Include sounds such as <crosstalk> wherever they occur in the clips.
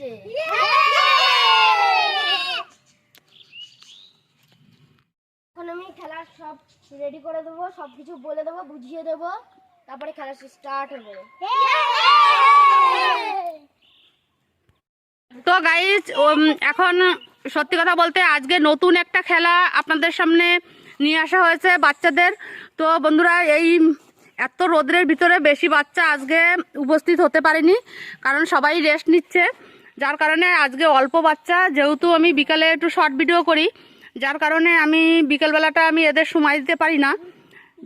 হচ্ছে এখন আমি খেলার সব রেডি করে দেবো সব কিছু বলে দেবো, বুঝিয়ে দেবো, তারপরে খেলা স্টার্ট হবে। তো গাইজ এখন সত্যি কথা বলতে আজকে নতুন একটা খেলা আপনাদের সামনে নিয়ে আসা হয়েছে বাচ্চাদের। তো বন্ধুরা, এই এত রোদ্রের ভিতরে বেশি বাচ্চা আজকে উপস্থিত হতে পারেনি, কারণ সবাই রেস্ট নিচ্ছে। যার কারণে আজকে অল্প বাচ্চা যেহেতু আমি বিকালে একটু শর্ট ভিডিও করি যার কারণে আমি বিকেলবেলাটা আমি এদের সময় দিতে পারি না।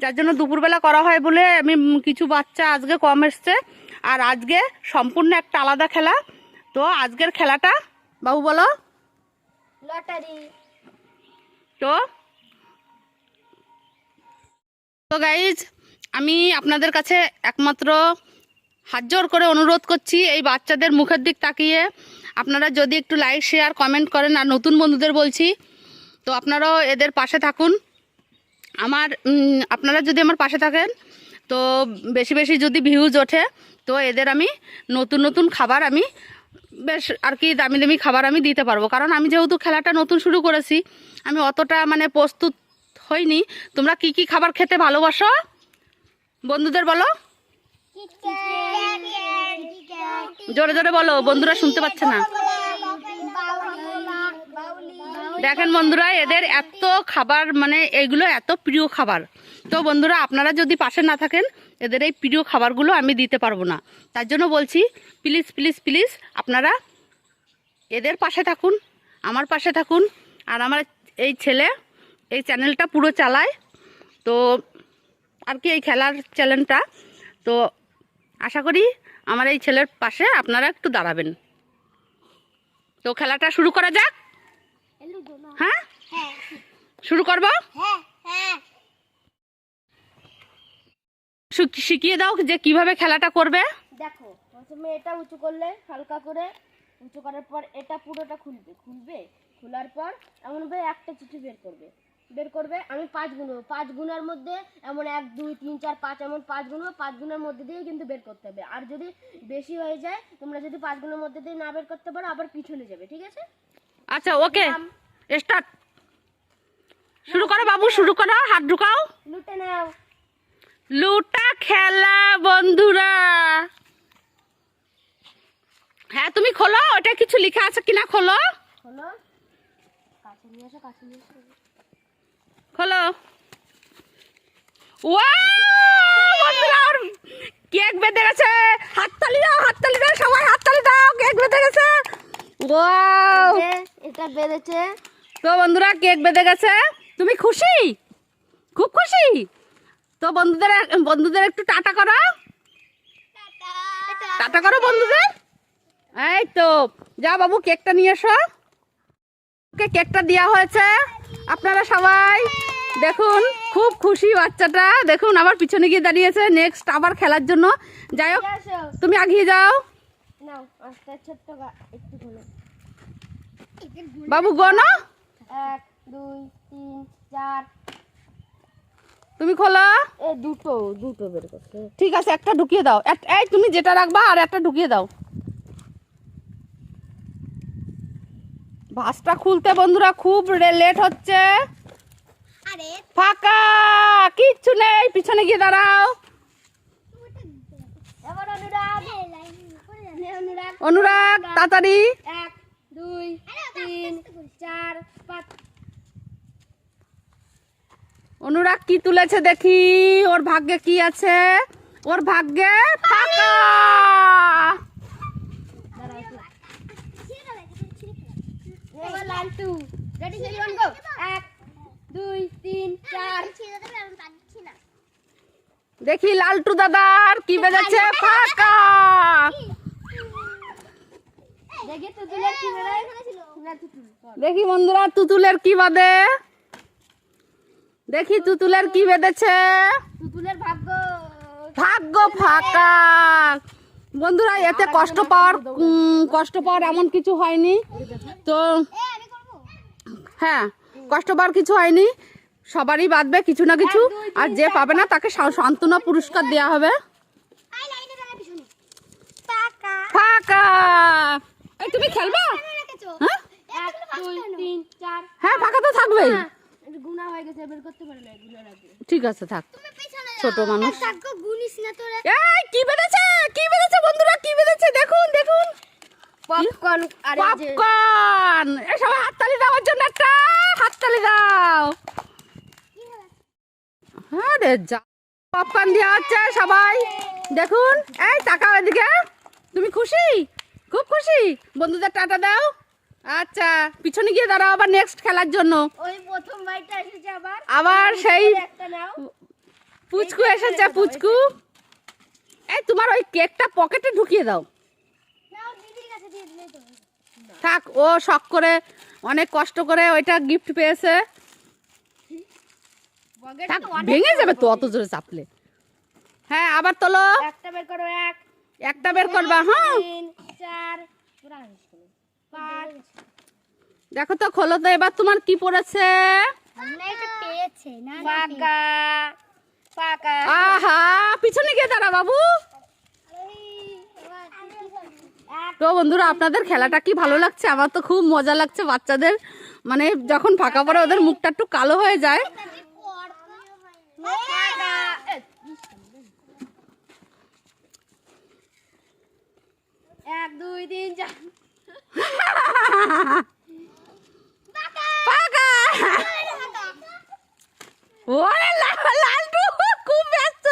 যার জন্য দুপুরবেলা করা হয় বলে আমি কিছু বাচ্চা আজকে কম এসছে। আর আজকে সম্পূর্ণ একটা আলাদা খেলা। তো আজকের খেলাটা বাবু বলো। লটারি। তো তো গাইজ আমি আপনাদের কাছে একমাত্র হাত জোর করে অনুরোধ করছি, এই বাচ্চাদের মুখের দিক তাকিয়ে আপনারা যদি একটু লাইক শেয়ার কমেন্ট করেন, আর নতুন বন্ধুদের বলছি, তো আপনারাও এদের পাশে থাকুন। আমার আপনারা যদি আমার পাশে থাকেন, তো বেশি বেশি যদি ভিউজ ওঠে, তো এদের আমি নতুন নতুন খাবার আমি বেশ আর কি দামি দামি খাবার আমি দিতে পারব। কারণ আমি যেহেতু খেলাটা নতুন শুরু করেছি, আমি অতটা মানে প্রস্তুত হইনি। তোমরা কি কি খাবার খেতে ভালোবাসো? বন্ধুদের বলো। জোরে জোরে বলো, বন্ধুরা শুনতে পাচ্ছে না। দেখেন বন্ধুরা, এদের এত খাবার মানে এইগুলো এত প্রিয় খাবার। তো বন্ধুরা, আপনারা যদি পাশে না থাকেন, এদের এই প্রিয় খাবারগুলো আমি দিতে পারব না। তার জন্য বলছি প্লিজ প্লিজ প্লিজ আপনারা এদের পাশে থাকুন, আমার পাশে থাকুন। আর আমার এই ছেলে, এই চ্যানেলটা পুরো চালায়। তো আর কি এই খেলার চ্যানেলটা তো আশা করি আমার এই ছেলের পাশে আপনারা একটু দাঁড়াবেন। তো খেলাটা শুরু করা যাক। হ্যাঁ? শুরু করব? শু- শিখিয়ে দাও যে কীভাবে খেলাটা করবে। দেখো প্রথমে এটা উঁচু করলে হালকা করে। উঁচু করার পর এটা পুরোটা খুলবে। খুলবে? খোলার পর এমনভাবে একটা চিঠি বের করবে। বের করবে আমি পাঁচ গুনবো পাঁচ গুণার মধ্যে এমন এক দুই তিন চার পাঁচ এমন পাঁচ গুনবো পাঁচ গুণের মধ্যে দিয়ে কিন্তু বের করতে হবে। আর যদি বেশি হয়ে যায় তোমরা যদি পাঁচ গুণের মধ্যে দিয়ে না বের করতে পারো আবার পিছনে যাবে ঠিক আছে? আচ্ছা ওকে স্টার্ট শুরু করো বাবু শুরু করো হাত ঢুকাও। লুটে নাও। লুটা খেলা বন্ধুরা। হ্যাঁ তুমি খোলো ওটা কিছু লেখা আছে কিনা খোলো। খোলো। কাছে নিয়ে আসো কাছে নিয়ে আসো খোলো। কেক বেঁধে গেছে। হাততালি দাও হাততালি দাও সবাই হাততালি দাও কেক বেঁধে গেছে। ওয়াও। এটা বেড়েছে তো বন্ধুরা কেক বেঁধে গেছে। তুমি খুশি? খুব খুশি? তো বন্ধুদের বন্ধুদের একটু টাটা করো। টাটা। করো বন্ধুদের। এই তো যা বাবু কেকটা নিয়ে এসো। কেকটা দেওয়া হয়েছে। আপনারা সবাই দেখুন খুব খুশি বাচ্চাটা। দেখুন আবার পিছনে গিয়ে দাঁড়িয়েছে। নেক্সট আবার খেলার জন্য। যাই হোক তুমি আগিয়ে যাও। বাবু গোনো এক দুই তিন চার। তুমি খোলো। দুটো দুটো বের করতে ঠিক আছে একটা ঢুকিয়ে দাও। এক- এই তুমি যেটা রাখবা আর একটা ঢুকিয়ে দাও। ভাসটা খুলতে বন্ধুরা খুব লেট হচ্ছে। আরে। ফাঁকা কিচ্ছু নেই পিছনে গিয়ে দাঁড়াও। অনুরাগ। অনুরাগ। অনুরাগ তাড়াতাড়ি। এক দুই তিন চার পাঁচ। অনুরাগ কি তুলেছে দেখি ওর ভাগ্যে কি আছে? ওর ভাগ্যে ফাঁকা। রেডি সেটি ওয়ান গো এক দুই তিন চার। দেখি লালটু দাদার কি বেজেছে? ফাঁকা। দেখি বন্ধুরা তুতুলের কি বাদে? দেখি তুতুলের কি বেঁধেছে তুতুলের ভাগ্য। ভাগ্য ফাঁকা। বন্ধুরা এতে কষ্ট পাওয়ার কষ্ট পাওয়ার এমন কিছু হয়নি। তো হ্যাঁ কষ্ট কিছু হয়নি। সবারই বাঁধবে কিছু না কিছু। আর যে পাবে না তাকে সান্ত্বনা পুরস্কার দেওয়া হবে। ফাঁকা। এই তুমি খেলবে? হ্যাঁ? হ্যাঁ? ফাঁকা তো থাকবেই। ঠিক আছে থাক। ছোট মানুষ। কি বেড়েছে বন্ধুরা? কি বেড়েছে দেখুন দেখুন। পপকর্ন আর পপকর্ন! এই সবাই হাততালি দাও জন্য একটা হাততালি দাও। হ্যাঁ রে যা পপকর্ন দেওয়া হচ্ছে সবাই। দেখুন এই তাকাও এদিকে। তুমি খুশি? খুব খুশি? বন্ধুদের টাটা দাও। আচ্ছা পিছনে গিয়ে দাঁড়াও আবার নেক্সট খেলার জন্য। ওই প্রথম বাইটা এসেছে আবার। আবার সেই পুচকু এসেছে পুচকু। এই তোমার ওই কেকটা পকেটে ঢুকিয়ে দাও নাও দিদির কাছে দিয়ে দিলেই তো হবে। থাক ও শখ করে অনেক কষ্ট করে ওইটা গিফট পেয়েছে। ভেঙে যাবে তো অত জোরে চাপলে। হ্যাঁ আবার তোলো। একটা বের করো এক। একটা বের করবা হ্যাঁ। চার। পাঁচ। দেখো তো খোলো তো এবার তোমার কি পড়েছে? ফাঁকা ফাঁকা আহা পিছনে গিয়ে দাঁড়া বাবু এক তো বন্ধুরা আপনাদের খেলাটা কি ভালো লাগছে? আমার তো খুব মজা লাগছে বাচ্চাদের। মানে যখন ফাঁকা পড়ে ওদের মুখটা একটু কালো হয়ে যায়। ফাঁকা এ, এক দুই তিন চার। ওরে লালটু খুব ব্যস্ত।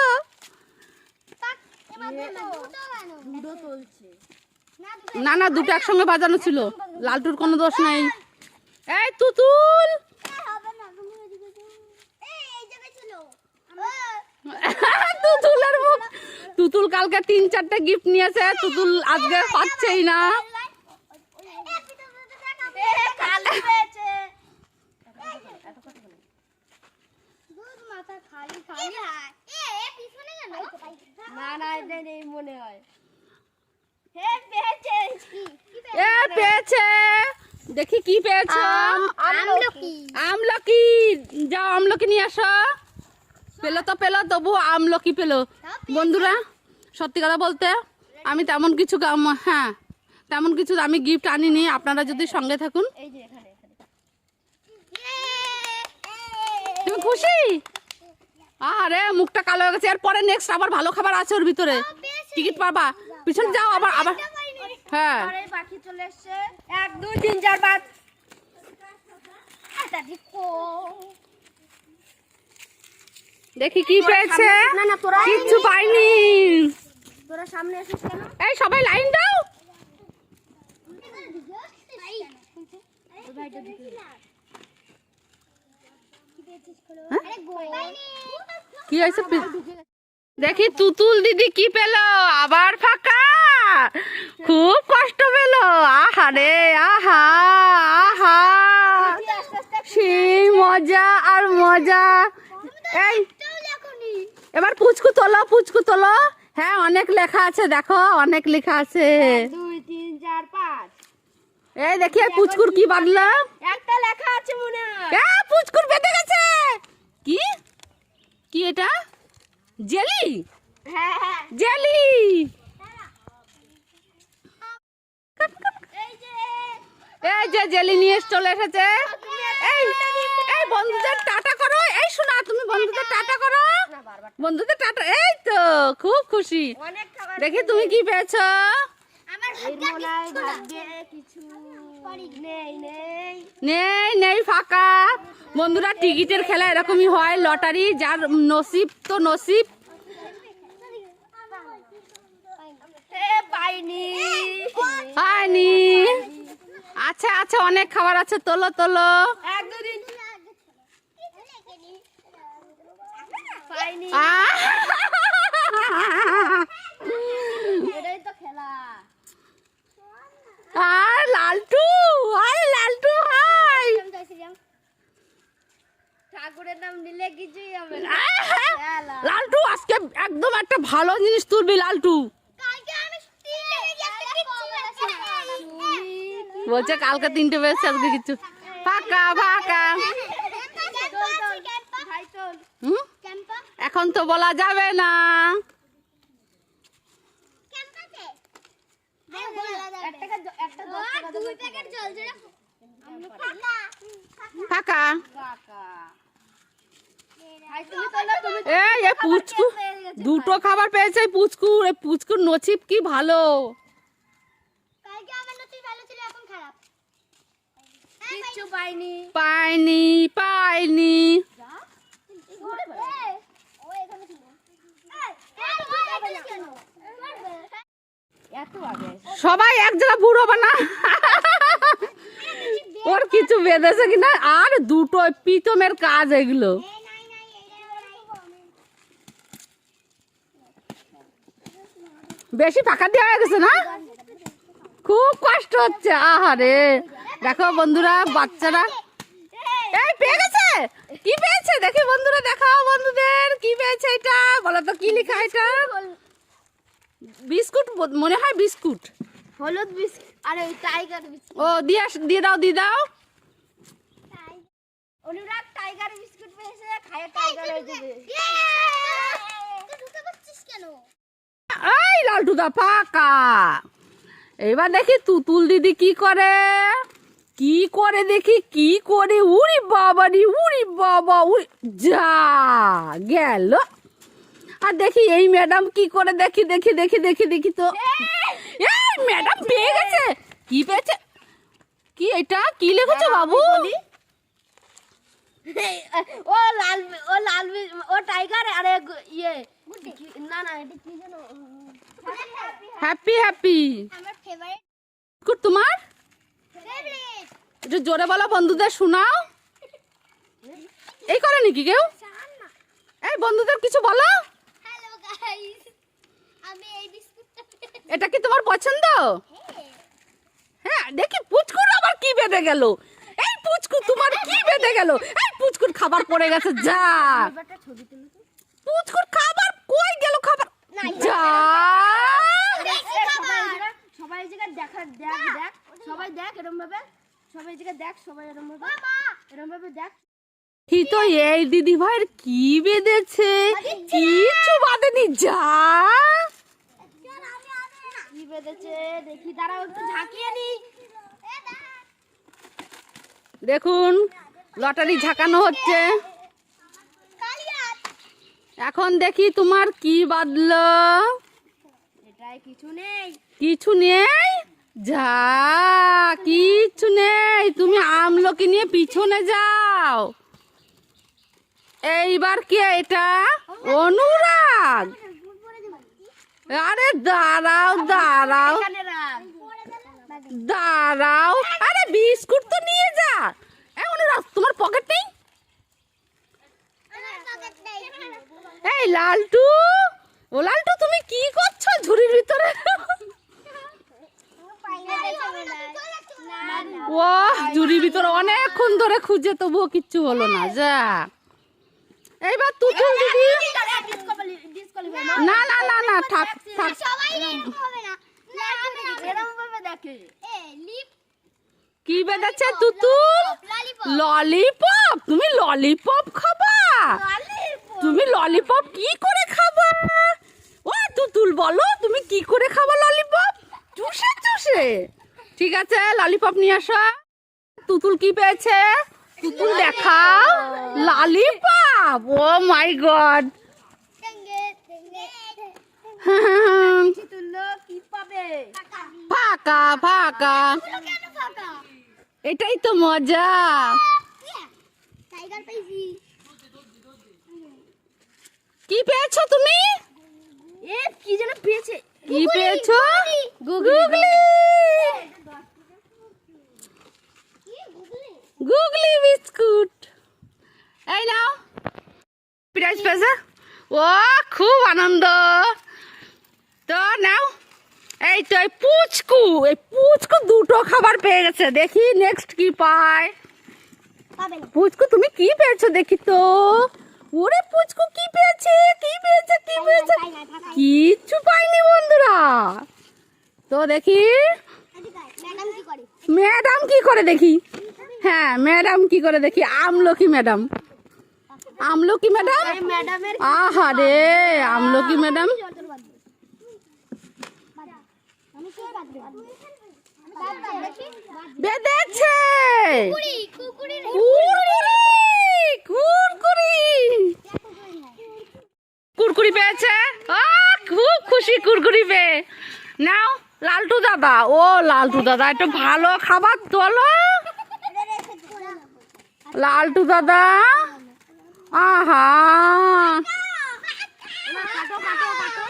দুটো তুলছে। না না দুটো একসঙ্গে বাজানো ছিল। লালটুর কোনো দোষ নাই। এই তুতুল! <laughs> তুতুলের মুখ। তুতুল কালকে তিন চারটে গিফট নিয়েছে। তুতুল আজকে পাচ্ছেই না। না না মনে হয়। এ পেয়েছে। দেখি কি পেয়েছ। আমলকি। আমলকি। যাও আমলকি নিয়ে আসো। পেল তো পেল তবু আমলকি পেল। বন্ধুরা সত্যি কথা বলতে আমি তেমন কিছু হ্যাঁ তেমন কিছু আমি গিফট আনিনি। আপনারা যদি সঙ্গে থাকুন। এই যে এখানে এখানে। তুমি খুশি? আরে মুখটা কালো হয়ে গেছে। এরপরে নেক্সট আবার ভালো খাবার আছে ওর ভিতরে। টিকিট পাবা। পিছনে যাও আবার আবার। হ্যাঁ। পাখি চলে এসছে। এক দুই তিন চার পাঁচ। দেখি কি পেয়েছে। না না তোরা কিচ্ছু পাইনি। তোরা সামনে এসিস কেন? এই সবাই লাইন দাও। দিকে কি হয়েছে? দেখি তুতুল দিদি কি পেল? আবার ফাঁকা? খুব কষ্ট পেল। আহা রে আহা আহা। সেই মজা আর মজা। এই এবার পুচকু তোলো পুচকু তোলো। হ্যাঁ অনেক লেখা আছে দেখো অনেক লেখা আছে। দুই তিন চার পাঁচ। এই দেখি পুচকুর কি বাঁধলো? একটা লেখা আছে মনে হয়। পুচকুর বেঁধে গেছে! কি? কি এটা? জেলি? হ্যাঁ হ্যাঁ। জেলি? এই যে। জেলি নিয়ে চলে এসেছে। এই এই বন্ধুদের টাটা করো। এই শোনা তুমি বন্ধুদের টাটা করো। বন্ধুদের টাটা এই তো খুব খুশি। দেখি তুমি কি পেয়েছ? নেই নেই ফাঁকা। বন্ধুরা টিকিটের খেলা এরকমই হয় লটারি যার নসিব তো নসিব। হয়নি আচ্ছা আচ্ছা অনেক খাবার আছে তোলো তোলো। খেলা। আর লালটু লালটু হাই। ঠাকুরের নাম নিলে কিছুই হবে না। লালটু আজকে একদম একটা ভালো জিনিস তুলবি লালটু। বলছে কালকে তিনটে বেজেছে আজকে কিছু। ফাঁকা ফাঁকা? এখন তো বলা যাবে না। ফাঁকা কাকা ভাই তুমি তোলো তুমি দুটো খাবার পেয়েছে পুচকু। পুচকুর নচিব কি ভালো? ভালো পাইনি পাইনি। সবাই এক জায়গা বুড়ো বানা। ওর কিছু বেঁধেছে কিনা? আর দুটো পিতমের কাজ এগুলো এই নাই নাই এইটা বেশি ফাঁকা দেওয়া হয়ে গেছে না? খুব কষ্ট হচ্ছে আহারে। দেখো বন্ধুরা বাচ্চারা। এই পেয়ে গেছে? কি পেয়েছে? দেখি বন্ধুরা দেখাও বন্ধুদের কি পেয়েছে এটা? বলো তো কি লেখা এটা? বিস্কুট মনে হয় বিস্কুট। হলুদ বিস্কুট আরে টাইগার বিস্কুট। ও দিয়ে আস- দিয়ে দাও দিয়ে দাও। অনুরাগ টাইগার বিস্কুট পেয়েছে খায় টাইগার হয়ে যাবে। কেন? এই লালটুদা ফাঁকা। এবার দেখি তুতুল দিদি কি করে? কি করে দেখি কি করে? উড়ি বাবা রে উড়ি বাবা উড়ি যা গেল। আর দেখি এই ম্যাডাম কি করে? দেখি দেখি দেখি দেখি দেখি তো। এই! ম্যাডাম পেয়ে গেছে। কি পেয়েছে? কি এটা? কি লিখেছো বাবু? ও লাল ও লাল ও টাইগার আরে ইয়ে। না না এটা কি যেন হ্যাপি হ্যাপি আমার ফেভারিট তোমার? ফেভারিট একটু জোরে বলো বন্ধুদের শোনাও। এই করে নাকি কেউ? এই বন্ধুদের কিছু বলো। হ্যালো গাইস আমি এই বিস্কুটটা এটা কি তোমার পছন্দ? হ্যাঁ। দেখি পুচকুর আবার কি বেঁধে গেল? এই পুচকু তোমার কি বেঁধে গেল? এই পুচকুর খাবার পড়ে গেছে যা। পুচকুর খাবার কই গেল খাবার? যা। সবাই এই জায়গায়- সবাই এই জায়গায় দেখা দেখ দেখ। সবাই দেখ এরম ভাবে সবাই জায়গায় দেখ সবাই এরম ভাবে এরম ভাবে দেখ। কি তো এই দিদি ভাইয়ের কি বেঁধেছে? কিচ্ছু বাঁধেনি যা। কি বেঁধেছে? দেখি দাঁড়াও একটু ঝাঁকিয়ে নি। দেখুন লটারি ঝাঁকানো হচ্ছে। এখন দেখি তোমার কি এটাই কিছু নেই। কিছু নেই? যা কিচ্ছু নেই। তুমি আমলকি নিয়ে পিছনে যাও। এইবার কি এটা? অনুরাগ। আরে দাঁড়াও দাঁড়াও। দাঁড়াও। আরে বিস্কুট তো নিয়ে যা এ অনুরাগ তোমার পকেট নেই এই, লালটু? ও, লালটু, তুমি কি করছ ঝুড়ির ভিতরে? ও ঝুড়ির ভিতরে অনেকক্ষণ ধরে খুঁজে, তবুও কিচ্ছু হলো না, যা। এইবার তুতুল দিদি না না না না, থাক থাক। কি বেঁধেছে, তুতুল? ললিপপ? তুমি ললিপপ খাবা? তুমি ললিপপ কি করে খাবা? ও, তুতুল, বলো, তুমি কি করে খাবা ললিপপ চুষে চুষে। ঠিক আছে ললিপপ নিয়ে আসো। তুতুল কি পেয়েছে? তুতুল, দেখাও। ললিপপ ও মাই গড ফাঁকা ফাঁকা। এটাই তো মজা। কি পেয়েছ তুমি? এ কি যেন পেয়েছে? কি পেয়েছ? গুগলি গুগলি। বিস্কুট। এই নাও। প্রাইজ পেয়েছে? ও খুব আনন্দ। তো নাও। এই তো এই পুচকু এই পুচকু দুটো খাবার পেয়ে গেছে। দেখি নেক্সট কি পায়। পুচকু তুমি কি পেয়েছ দেখি তো? ওরে পুচকু, কি পেয়েছে? কি পেয়েছে? কি পেয়েছে। কিচ্ছু পাইনি বন্ধুরা। তো দেখি। ম্যাডাম কি করে দেখি? হ্যাঁ ম্যাডাম কি করে দেখি? আমলকি ম্যাডাম। আমলকি ম্যাডাম? ম্যাডামের আহারে আমলকি ম্যাডাম। বেঁধেছে কুরকুরি পেয়েছে? খুব খুশি কুরকুরি পেয়ে। নাও লালটু দাদা। ও লালটু দাদা একটু ভালো খাবার তোলো। লালটু দাদা আহা কাটো কাটো কাটো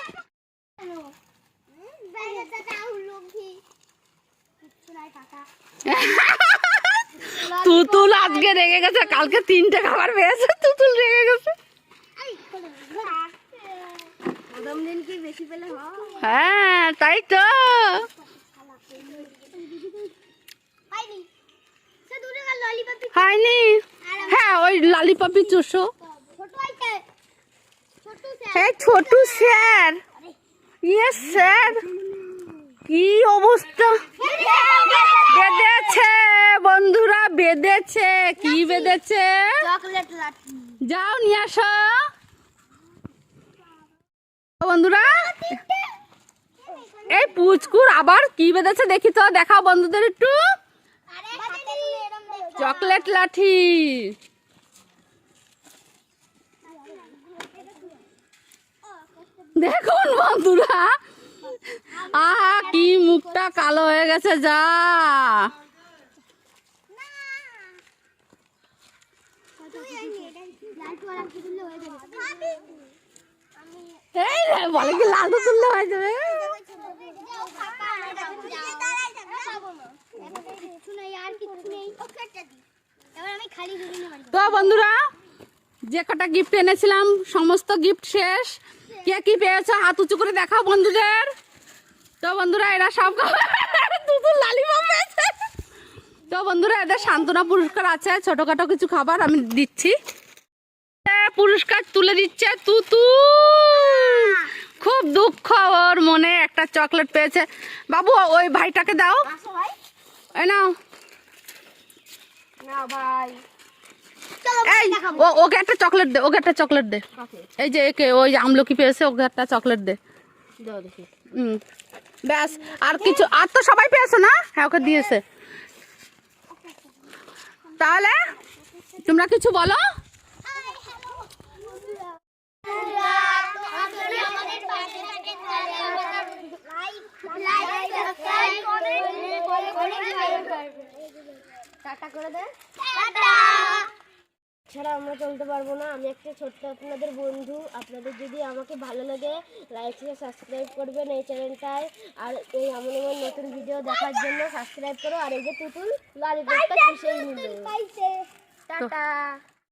<laughs> তুতুল আজকে রেগে গেছে, কালকে তিনটে খাবার পেয়েছে, তুতুল রেগে গেছে। হয়, তাই তো। হয়নি। হ্যাঁ ওই লালিপাপি চুষো। হ্যাঁ ছোটু স্যার। Yes sir. কি অবস্থা? বেঁধেছে বন্ধুরা বেঁধেছে কি বেঁধেছে? যাও নিয়ে আসো। বন্ধুরা এই পুচকুর আবার কি বেঁধেছে দেখি তো দেখাও বন্ধুদের একটু। চকলেট লাঠি। দেখুন বন্ধুরা আহা, কি মুখটা কালো হয়ে গেছে, যা। বলে কি লালু তুললে হয়ে যাবে? তো বন্ধুরা, যে কটা গিফট এনেছিলাম, সমস্ত গিফট শেষ। কে কি পেয়েছ, হাত উঁচু করে দেখাও বন্ধুদের। তো বন্ধুরা এরা সব দুধুর লালিপপ পেয়েছে তো বন্ধুরা এদের সান্ত্বনা পুরস্কার আছে ছোটখাটো কিছু খাবার আমি দিচ্ছি। পুরস্কার তুলে দিচ্ছে তুতু। খুব দুঃখ ওর মনে একটা চকলেট পেয়েছে। বাবু ওই ভাইটাকে দাও। এই নাও। এই ও ওকে একটা চকলেট দে ওকে একটা চকলেট দে। এই যে একে ওই আমলকি পেয়েছে ওকে একটা চকলেট দে। দেখি। হুম। ব্যাস আর কিছু আর তো সবাই পেয়েছে না? হ্যাঁ ওকে দিয়েছে। তাহলে তোমরা কিছু বলো? টাটা করে দেন ছাড়া আমরা চলতে পারব না। আমি একটা ছোট্ট আপনাদের বন্ধু। আপনাদের যদি আমাকে ভালো লাগে লাইক শেয়ার সাবস্ক্রাইব করবেন এই চ্যানেলটায় আর এই এমন এমন নতুন ভিডিও দেখার জন্য সাবস্ক্রাইব করো। আর এই যে খুশিই নিবে টাটা।